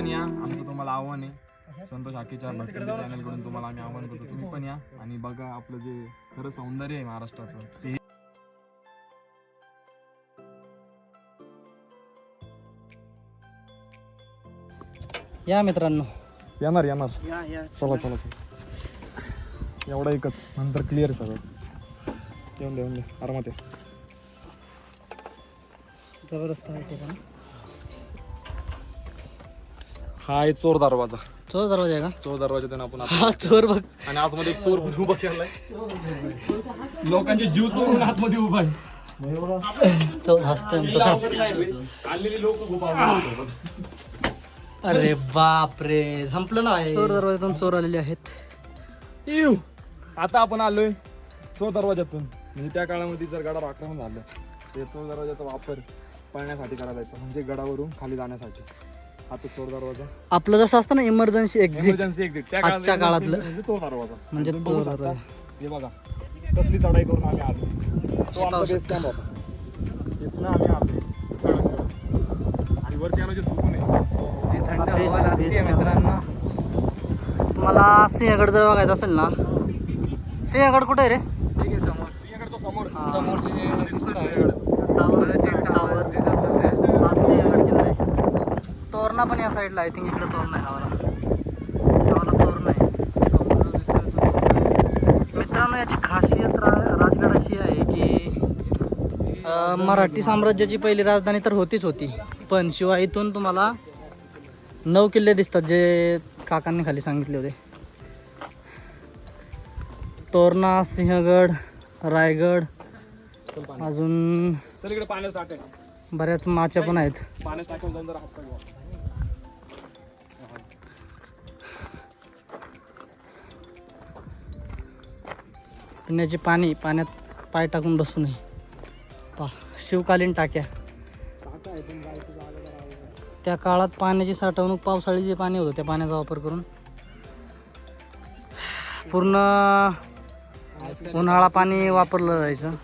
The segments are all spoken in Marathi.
पण या. आमचं तुम्हाला आव्हान आहे. संतोष आखेच्या भटकंती चॅनलकडून तुम्हाला आम्ही आव्हान करतो. तुम्ही पण या. आणि बघा आपलं जे खरं सौंदर्य आहे महाराष्ट्राचं ते या मित्रांनो. येणार येणार. या या. चला चला चला. एवढा एकच. नंतर क्लिअर सगळं. येऊन दे येऊन दे. आरामात आहे जबरदस्त आहे ठिकाण हा आहे चोर दरवाजा. चोर दरवाजा आहे का? चोर दरवाजातून आपण आत- हा चोर बघ. आणि आतमध्ये एक चोर पण उभा केलाय. लोकांचे जीव चोरून आतमध्ये उभा आहे. चोर हसतोय आमचा. चोर. आलेली लोक खूप आवडतात अरे बाप रे संपलं ना चोर दरवाजातून चोर आलेले आहेत. इव. आता आपण आलोय चोर दरवाजातून म्हणजे त्या काळामध्ये जर गडावर आक्रमण झालं ते चोर दरवाजाचा वापर पळण्यासाठी करायला जायचा म्हणजे गडावरून खाली जाण्यासाठी. हा तो चोर दरवाजा. आपलं जसं असतं ना इमर्जन्सी एक्झिट इमर्जन्सी एक्झिट त्या काळात आजच्या काळातलं. म्हणजे दरवाजा. म्हणजे तुम्ही बघू चोर शकता. दरवाजा. हे बघा. कसली चढाई करून आम्ही आलो. तो आमचा पाहू बेस कॅम्प होता. तिथनं आम्ही आलो. चढत चढत. आणि वरती आलो जे सुकून आहे. मित्रांनो. तुम्हाला सिंहगड जर बघायचं असेल ना. सिंहगड कुठे आहे रे? सिंहगड तो समोर. समोरचे जे दिसत तोरणा पण या साईडला. आय थिंक इकडे तोरणा आहे गावाला. गावाला तोरणा आहे मित्रांनो याची खासियत रा राजगड अशी आहे की मराठी साम्राज्याची पहिली राजधानी तर होतीच होती. पण शिवाय इथून तुम्हाला नऊ किल्ले दिसतात जे काकांनी खाली सांगितले होते. तोरणा सिंहगड रायगड अजून बऱ्याच माच्या पण आहेत. पिण्याचे पाणी पाण्यात पाय टाकून बसू नये पा शिवकालीन टाक्या. त्या काळात पाण्याची साठवणूक पावसाळी जे पाणी होतं त्या पाण्याचा वापर करून. पूर्ण उन्हाळा पाणी वापरलं जायचं.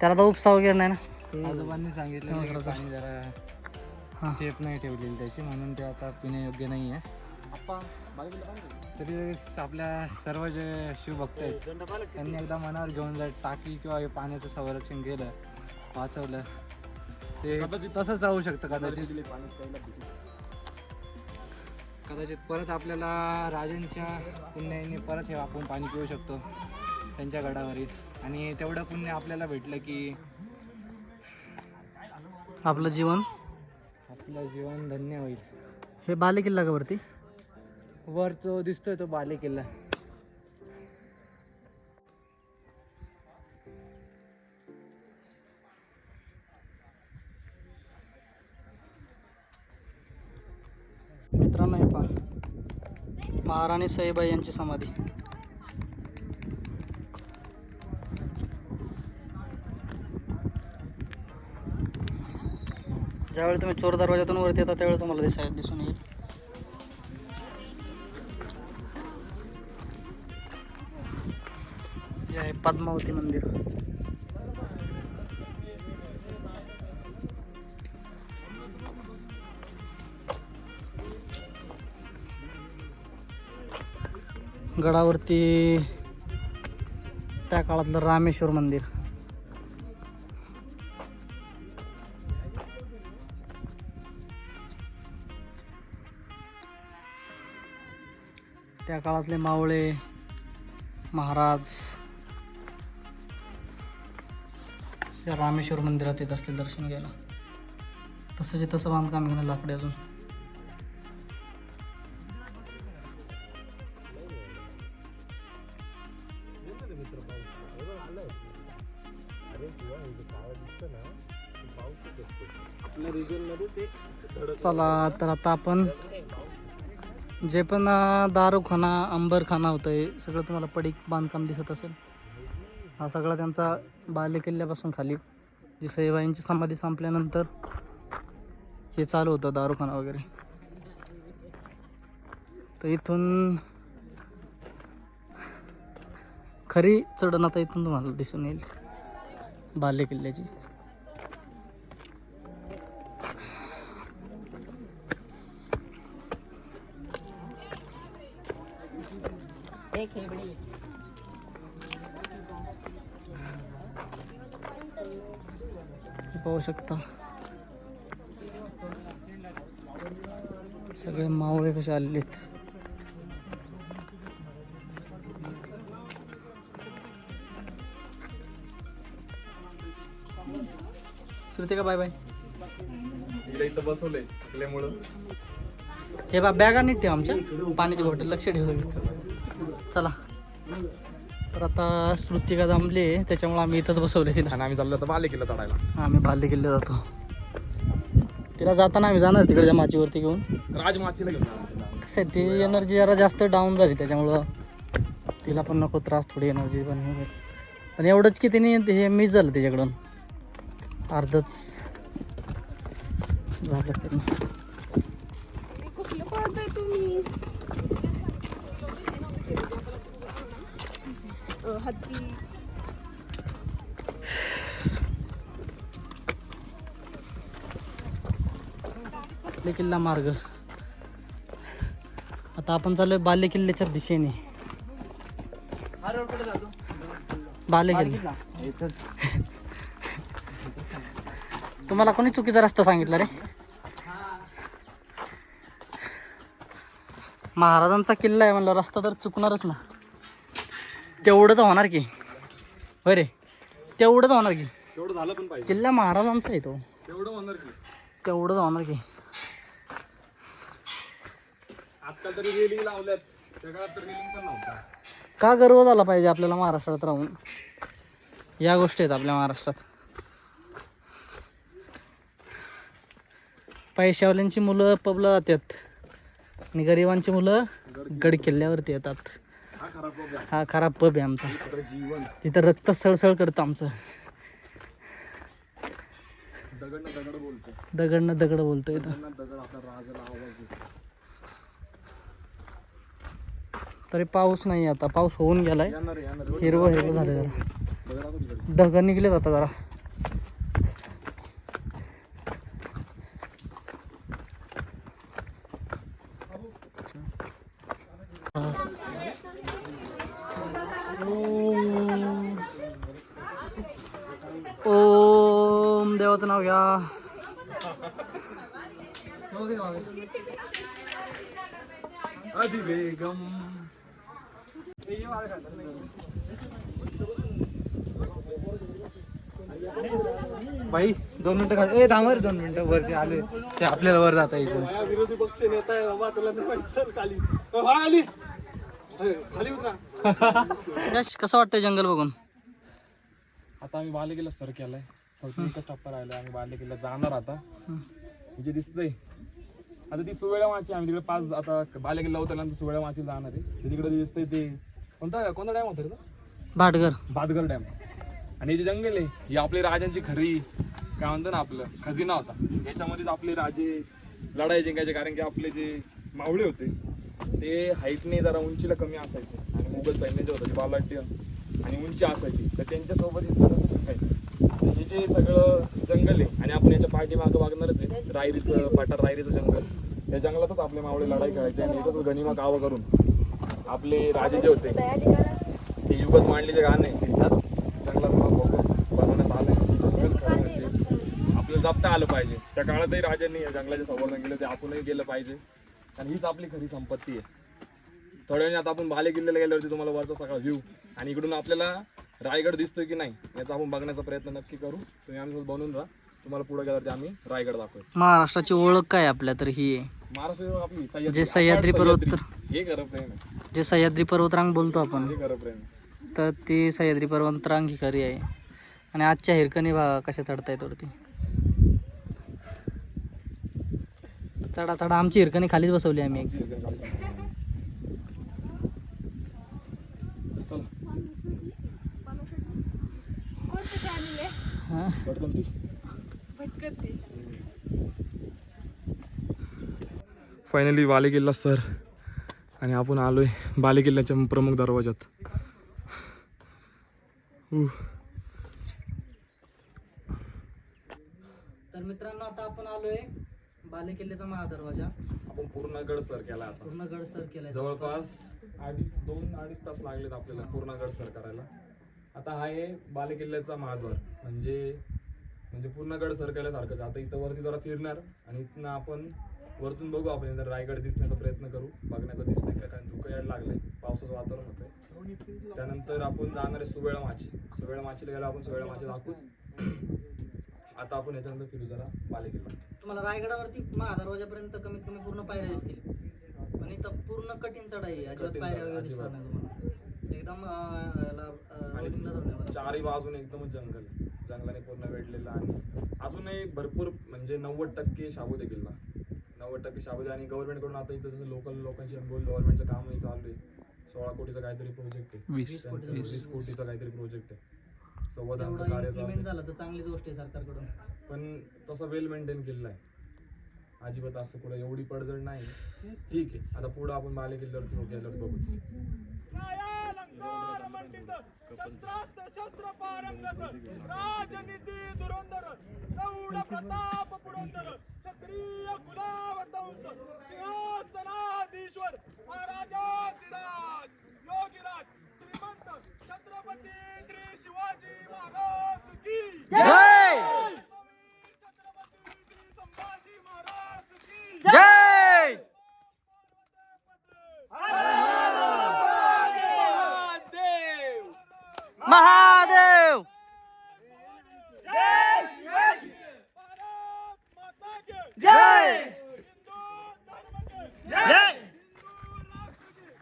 त्याला तर उपसा वगैरे नाही ना? आजोबांनी सांगितलं पाणी जरा हां. टेप नाही ठेवलेली त्याची म्हणून ते आता पिण्यायोग्य नाही आहे तरी आपल्या सर्व जे शिवभक्त आहेत त्यांनी एकदा मनावर घेऊन जर टाकी किंवा हे पाण्याचं संरक्षण केलं वाचवलं ते कदाचित- तसंच जाऊ शकतं कदाचित. कदाचित परत आपल्याला राजांच्या पुण्याने परत हे आपण पाणी पिऊ शकतो त्यांच्या गडावरील. आणि तेवढं पुण्य आपल्याला भेटलं की आपलं जीवन? आपलं जीवन धन्य होईल. हे बाले किल्ला का वरती? वर जो दिसतोय तो बाले किल्ला. मित्रांनो हे पहा. महाराणी साईबाई यांची समाधी. ज्यावेळी तुम्ही चोर दरवाजातून वरती येता त्यावेळी तुम्हाला दिसाय दिसून येईल. पद्मावती मंदिर. गडावरती त्या काळातलं रामेश्वर मंदिर. त्या काळातले मावळे महाराज या रामेश्वर मंदिरात येत असतील दर्शन घ्यायला. तसंच तसं बांधकाम घेणं लाकडे अजून. चला तर आता आपण जे पण दारूखाना अंबरखाना होतं हे सगळं तुम्हाला पडीक बांधकाम दिसत असेल. हा सगळा त्यांचा बालेकिल्ल्यापासून खाली. जी सईबाईंची समाधी संपल्यानंतर हे चालू होतं दारुखाना वगैरे. तर इथून खरी चढण आता इथून तुम्हाला दिसून येईल. बाले किल्ल्याची पाहू शकता. सगळे मावळे कसे आलेले आहेत श्रुतिका बाय बाय? इकडे इथं बसवलंय थकल्यामुळं. हे बा बॅगा नीट ठेव आमच्या. पाण्याची बॉटल लक्ष ठेव. चला. तर आता श्रुतिका जमली त्याच्यामुळे आम्ही इथंच बसवले तिला. आणि आम्ही चाललो आता बाले किल्ला चढायला. आम्ही बाल्य किल्ले जातो. तिला जाताना आम्ही जाणार तिकडच्या माचीवरती घेऊन. राजमाचीला घेऊन. कसं आहे ती एनर्जी जरा जास्त डाऊन झाली त्याच्यामुळं तिला पण नको त्रास थोडी एनर्जी पण हे होईल. पण एवढंच की तिने ते हे मिस झालं तिच्याकडून. अर्धच झालं पूर्ण कुठलं पळताय तुम्ही अ, हत्ती. बाले किल्ला मार्ग. आता आपण चाललोय बाले किल्ल्याच्या दिशेने. बाले किल्ला. तुम्हाला कोणी चुकीचा रस्ता सांगितला रे? महाराजांचा किल्ला आहे म्हणलं रस्ता तर चुकणारच ना. तेवढं तर होणार की. होय रे. तेवढं तर होणार की. तेवढं झालं पण पाहिजे. किल्ला महाराजांचा आहे तो. तेवढं होणार की. तेवढं तर होणार की. आजकाल तरी रेलिंग लावल्यात. त्या काळात तर रेलिंग पण नव्हता. का गर्व झाला पाहिजे आपल्याला महाराष्ट्रात राहून? या गोष्टी आहेत आपल्या महाराष्ट्रात. पैशावाल्यांची मुलं पबला जातात. आणि गरिबांची मुलं गड किल्ल्यावरती येतात. हा खराब पब आहे आमचा. जीवन तिथं रक्त सळसळ करतं आमचं. दगड ना दगड बोलतो दगडनं दगड बोलतोय इथं. तरी पाऊस नाही आता. पाऊस होऊन गेलाय. आहे, हिरवं हिरवं झालं जरा. दगड निघले जाता निघलेत आता जरा ओम देवाचं नाव घ्या अधिवेगम. भाई दोन मिनिटं खाली. ए थांबा रे दोन मिनिटं वरती आले. ते आपल्याला वर जाता येईल. विरोधी पक्ष नेता आहे बाबा नाही माहीत सर खाली. अ, हा, आली. खाली उतरा. यश कसं वाटतंय जंगल बघून? आता आम्ही बाले किल्ला सर केलाय. फक्त एकच टप्पा राहिला आम्ही बाले किल्ला जाणार आता. म्हणजे दिसतंय. आता ती सुवेळा माची आम्ही तिकडे पाच आता बाले किल्ला उतरल्यानंतर सुवेळा माची जाणार आहे. ते तिकडे दिसतंय ते कोणता कोणता डॅम होता रे तो? भाटगर भातगर डॅम आणि हे जे जंगल आहे ही आपली राजांची खरी काय म्हणतो ना आपलं खजिना होता. याच्यामध्येच आपले राजे लढाई जिंकायचे कारण की आपले जे मावळे होते ते हाईटने जरा उंचीला कमी असायचे. आणि मुघल सैन्य जे होतं ते बालाढ्य आणि उंची असायची तर त्यांच्यासोबत इथं कसं जिंकायचं जे सगळं जंगल आहे आणि आपण याच्या पाठीमागं वागणारच आहे रायरीचं पठार रायरीचं जंगल. या जंगलातच आपले मावळे लढाई खेळायचे आणि याच्यातच गनिमा कावं करून आपले राजे जे होते ते युगच मांडलेले गाणं आहे जंगलात बनवण्यात जपता आलं पाहिजे. त्या काळातही राजांनी या जंगलाचे संवर्धन केलं ते आपणही केलं पाहिजे. आणि हीच आपली खरी संपत्ती आहे. थोड्या वेळाने आता आपण बाले किल्ल्याला गेल्यावरती तुम्हाला वरचा सगळा व्ह्यू आणि इकडून आपल्याला रायगड दिसतोय की नाही याचा आपण बघण्याचा प्रयत्न नक्की करू. तुम्ही आम्ही बनवून राहा. तुम्हाला पुढे गेल्यावरती आम्ही रायगड दाखवू. महाराष्ट्राची ओळख काय आपल्या तर ही? आहे महाराष्ट्र आपली सह्याद्री. जे सह्याद्री पर्वत सह्याद्री. हे खरं प्रेम आहे. जे सह्याद्री पर्वतरांग बोलतो आपण हे खरं प्रेम आहे. तर ती सह्याद्री पर्वतरांग ही खरी आहे. आणि आजच्या हिरकणी बघा कशा चढतायत वरती चढा चढा. आमची हिरकणी खालीच बसवली आम्ही एक? हा. पटकन ती भटकते फायनली बाले किल्ला सर. आणि आपण आलोय बाले किल्ल्याच्या प्रमुख दरवाजात. तर मित्रांनो आता आपण आलोय बाले किल्ल्याचा महादरवाजा. आपण पूर्ण गड सर केला आता. पूर्ण गड सर केलाय. जवळपास अडीच दोन अडीच तास लागलेत आपल्याला पूर्ण गड सर करायला. आता हा आहे बालेकिल्ल्याचा महाद्वार. म्हणजे म्हणजे पूर्ण गड सर केल्यासारखंच आहे. आता इथं वरती जरा फिरणार आणि इथनं आपण वरतून बघू आपण. जर रायगड दिसण्याचा प्रयत्न करू. बघण्याचा दिसतंय का? कारण धुकं यायला लागलंय. पावसाचं वातावरण होतंय. त्यानंतर आपण जाणार आहे सुवेळा माची सुवेळा माचीला गेलो आपण सुवेळा माची दाखवू. आता आपण याच्यानंतर फिरू जरा बालेकिल्ला. तुम्हाला रायगडावरती महादरवाजापर्यंत कमीत कमी पूर्ण पायऱ्या दिसतील. पण इथं पूर्ण कठीण चढाई अजिबात पायऱ्या वगैरे दिसणार. नाही तुम्हाला. एकदम याला, जाऊन चारही बाजूने एकदमच जंगल आहे. जंगलाने पूर्ण वेढलेलं आणि अजूनही भरपूर म्हणजे नव्वद टक्के शाबुदे किल्ला. नव्वद टक्के शाबुदे आणि गव्हर्नमेंटकडून आता इथं जसं लोकल लोकांशी बोल गव्हर्नमेंटचं कामही चालू आहे. सोळा कोटीचा काहीतरी प्रोजेक्ट आहे. वीस. त्यांचं कोटीचा. वीस. कोटीचा काहीतरी प्रोजेक्ट आहे. कार्य चालू आहे. झालं तर चांगलीच गोष्ट आहे सरकारकडून. पण तसा वेल मेंटेन केलेला आहे. अजिबात असं कुठं एवढी पडझड नाही. ठीक आहे. आता पुढं आपण बाले किल्ल्यावर गेल्यावर बघूच शस्त्रास्त्र शस्त्र पारंगत राजनीती धुरंधर प्रौढ प्रताप पुरंदर क्षत्रिय कुलावतंस सिंहासनाधीश्वर महाराजाधिराज योगीराज श्रीमंत छत्रपती श्री शिवाजी महाराज की जय छत्रपती श्री संभाजी महाराज की जय महादेव! जय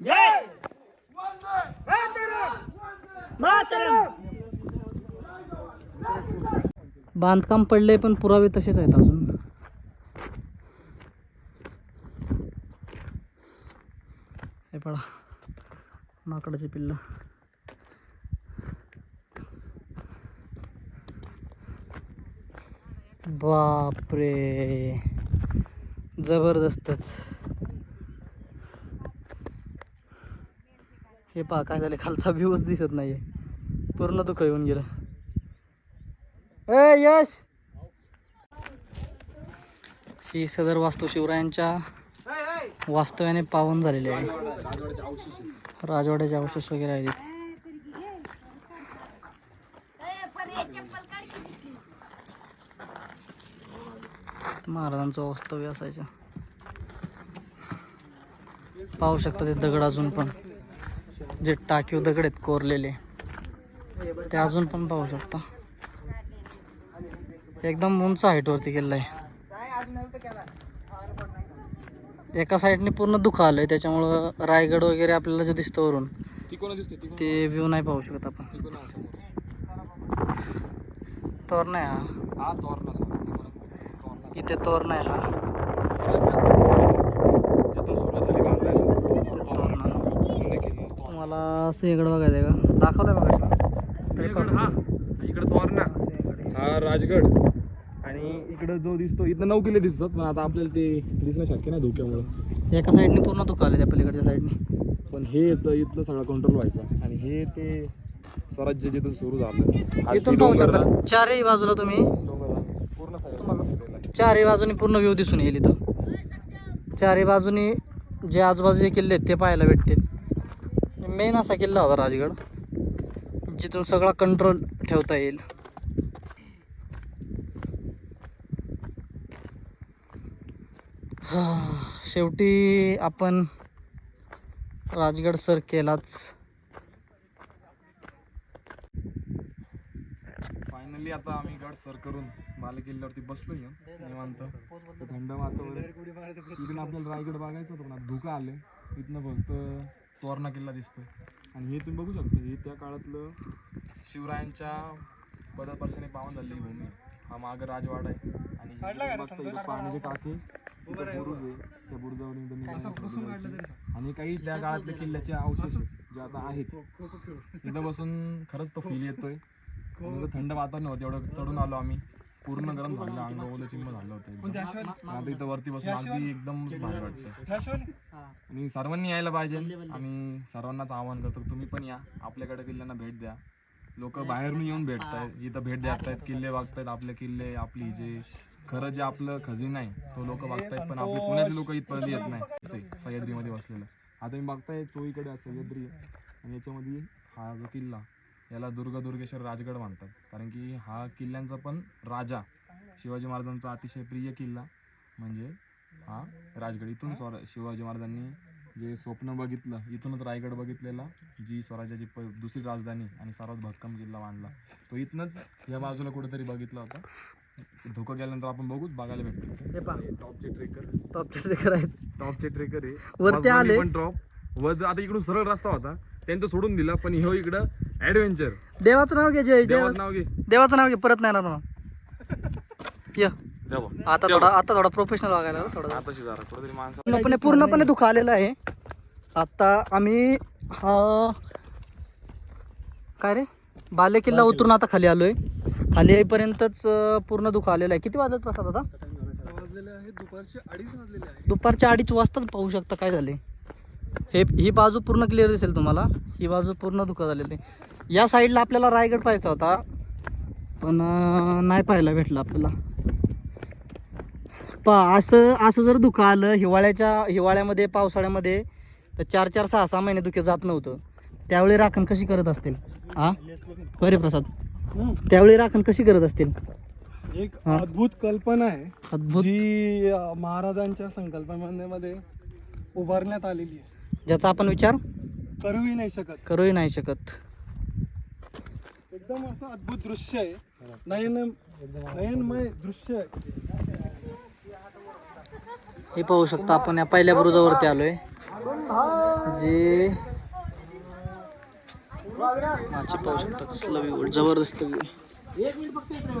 जय बांधकाम पडले पण पुरावे तसेच आहेत अजून. हे पडा माकडाची पिल्ल. बापरे. जबरदस्तच. हे पहा काय झाले खालचा व्ह्यूच दिसत नाहीये. पूर्ण दुःख येऊन गेलं. ए यश! ही सदर वास्तू शिवरायांच्या वास्तव्याने पावन झालेली आहे राजवाड्याचे अवशेष आहे. राजवाड्याचे अवशेष वगैरे आहेत इथे. महाराजांचं वास्तव्य असायचं. पाहू शकता ते दगड अजून पण. जे टाकीव दगड आहेत कोरलेले ते अजून पण पाहू शकता. एकदम उंच हाईटवरती केलेलं आहे. एका साईडने पूर्ण दुःख आलंय त्याच्यामुळं रायगड वगैरे आपल्याला जे दिसतं वरून ती व्ह्यू नाही पाहू शकत आपण? तोर नाही हा. हा तोरणा आहे? इथे हा. तुम्हाला सिंहगड बघायचं आहे का? दाखवलंय बघा हा. इकडे तोरणा हा राजगड. आणि इकडं जो दिसतो इथं नऊ किल्ले दिसतात पण आता आपल्याला ते दिसणं शक्य नाही धोक्यामुळे. एका साईडने पूर्ण दुःख आले त्या पलीकडच्या साईडने. पण हे येतं इथलं सगळं कंट्रोल व्हायचं. आणि हे ते स्वराज्य जिथून सुरू झालं. इथून पाहू शकता. चारही बाजूला तुम्ही. पूर्ण. चारही बाजूनी पूर्ण व्ह्यू दिसून येईल इथं. चारही बाजूनी जे आजूबाजूचे किल्ले आहेत ते पाहायला भेटतील. मेन असा किल्ला होता राजगड. जिथून सगळा कंट्रोल ठेवता येईल. शेवटी आपण राजगड सर केलाच. फायनली आता आम्ही गड सर करून. बालेकिल्ल्यावरती बसलो निवांत. तर थंड वातावरण. आपल्याला रायगड बघायचं होतं पण धुकं आले इथनं फक्त तोरणा किल्ला दिसतोय. आणि हे तुम्ही बघू शकता हे त्या काळातलं शिवरायांच्या पदपर्शाने पावन झालेली भूमी. हा माग राजवाडा आहे. आणि जे बघता इथं पाण्याचे टाके बुरुज आहे. त्या बुरुजावर एकदम निघालं जायचं. आणि काही त्या काळातल्या किल्ल्याचे अवशेष जे आता आहेत इथं बसून खरंच तो फील येतोय. थंड वातावरण होतं एवढं चढून आलो आम्ही. पूर्ण गरम झालं अंग ओलं चिंब झालं होतं एकदम. आता इथं वरती बसून अगदी एकदम भारी वाटतं. आणि सर्वांनी यायला पाहिजे. आम्ही सर्वांनाच आवाहन करतो की तुम्ही पण या. आपल्याकडे किल्ल्यांना भेट द्या. लोक बाहेरून येऊन भेटतायत इथं भेट देत आहेत किल्ले बघतायत आपले किल्ले आपली जे खरं जे आपलं खजिना आहे तो लोक बघतायत पण आपले पुण्यातले लोक इथपर्यंत येत नाही. असे सह्याद्रीमध्ये बसलेलं. आता तुम्ही बघताय चोईकडे आहे. आणि याच्यामध्ये हा जो किल्ला याला दुर्ग दुर्गेश्वर राजगड म्हणतात कारण की हा किल्ल्यांचा पण राजा शिवाजी महाराजांचा अतिशय प्रिय किल्ला म्हणजे हा राजगड. इथून स्वर शिवाजी महाराजांनी जे स्वप्न बघितलं इथूनच रायगड बघितलेला जी स्वराज्याची प दुसरी राजधानी आणि सर्वात भक्कम किल्ला बांधला तो इथनंच या बाजूला कुठेतरी बघितला होता. धोका गेल्यानंतर आपण बघूच बघायला भेटतो हे पहा. टॉपचे ट्रेकर. टॉपचे ट्रेकर आहेत. टॉपचे ट्रेकर आहे वरती आले. पण टॉप वर आता इकडून सरळ रस्ता होता. त्यांनी तो सोडून दिला पण ह्यो इकडं ऍडव्हेंचर देवाचं नाव घे जय देवा देवाचं नाव घे. देवाचं नाव घे परत नाही येणार म्हणून. य. आता थोडा आता थोडा प्रोफेशनल वागायला थोडा. पूर्णपणे पूर्णपणे दुःख आलेलं आहे. आता आम्ही हा काय रे? बाले किल्ला उतरून आता खाली आलोय. खाली येईपर्यंतच पूर्ण दुःख आलेलं आहे. किती वाजत प्रसाद आता? दुपारचे अडीच वाजलेले आहे दुपारच्या अडीच वाजताच पाहू शकता काय झाले हे ही बाजू पूर्ण क्लिअर दिसेल तुम्हाला. ही बाजू पूर्ण दुःख झालेली. या साईडला आपल्याला रायगड पाहायचा होता. पण नाही पाहायला भेटलं आपल्याला. पा असं असं जर धुकं आलं हिवाळ्याच्या हिवाळ्यामध्ये पावसाळ्यामध्ये तर चार चार सहा सहा महिने धुके जात नव्हतं. त्यावेळी राखण कशी करत असतील? हा बरे प्रसाद त्यावेळी राखण कशी करत असतील? एक. अद्भुत कल्पना आहे अद्भुत. जी महाराजांच्या संकल्पनेमध्ये उभारण्यात आलेली आहे. ज्याचा आपण विचार करूही नाही शकत. करूही नाही शकत. एकदम असं अद्भुत दृश्य आहे. नयन नयनमय दृश्य हे पाहू शकता आपण या पहिल्या बुरुजावरती आलोय. जे माझे पाहू शकता कसलं व्यू जबरदस्त व्यू एक मिनिट फक्त इकडे